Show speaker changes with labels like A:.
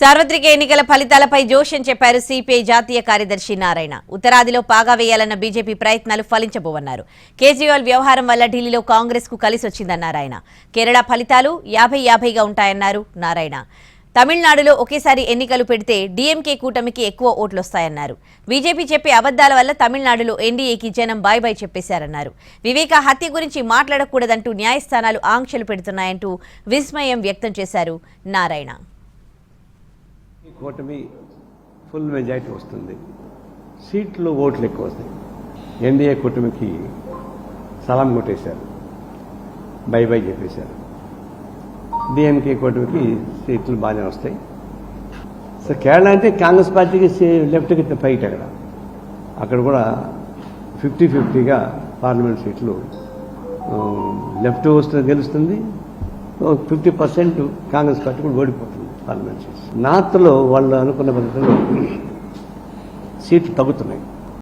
A: సార్వత్రిక ఎన్నికల ఫలితాలపై జోష్యం చెప్పారు సిపిఐ జాతీయ కార్యదర్శి నారాయణ. ఉత్తరాదిలో పాగా వేయాలన్న బీజేపీ ప్రయత్నాలు ఫలించబోవన్నారు. కేజ్రీవాల్ వ్యవహారం వల్ల ఢిల్లీలో కాంగ్రెస్కు కలిసొచ్చిందన్నారు ఆయన కేరళ ఫలితాలు యాభై యాభైగా ఉంటాయన్నారు నారాయణ. తమిళనాడులో ఒకేసారి ఎన్నికలు పెడితే డీఎంకే కూటమికి ఎక్కువ ఓట్లొస్తాయన్నారు. బీజేపీ చెప్పే అబద్దాల వల్ల తమిళనాడులో ఎన్డీఏకి జనం బాయ్ బాయ్ చెప్పేశారన్నారు. వివేక హత్య గురించి మాట్లాడకూడదంటూ న్యాయస్థానాలు ఆంక్షలు పెడుతున్నాయంటూ విస్మయం వ్యక్తం చేశారు నారాయణ.
B: ఈ కూటమి ఫుల్ మెజారిటీ వస్తుంది. సీట్లు ఓట్లు ఎక్కువ వస్తాయి ఎన్డీఏ కూటమికి సలాం కొట్టేశారు. బై బై చెప్పేశారు. డిఎంకే కూటమికి సీట్లు బాగానే వస్తాయి. సో కేరళ అంటే కాంగ్రెస్ పార్టీకి లెఫ్ట్ లెఫ్ట్కి ఫైట్ అక్కడ. అక్కడ కూడా ఫిఫ్టీ ఫిఫ్టీగా పార్లమెంట్ సీట్లు లెఫ్ట్ వస్తుంది గెలుస్తుంది ఫిఫ్టీ పర్సెంట్ కాంగ్రెస్ పార్టీ కూడా ఓడిపోతుంది పార్లమెంట్ నార్త్లో వాళ్ళు అనుకున్న పద్ధతిలో సీట్లు తగ్గుతున్నాయి.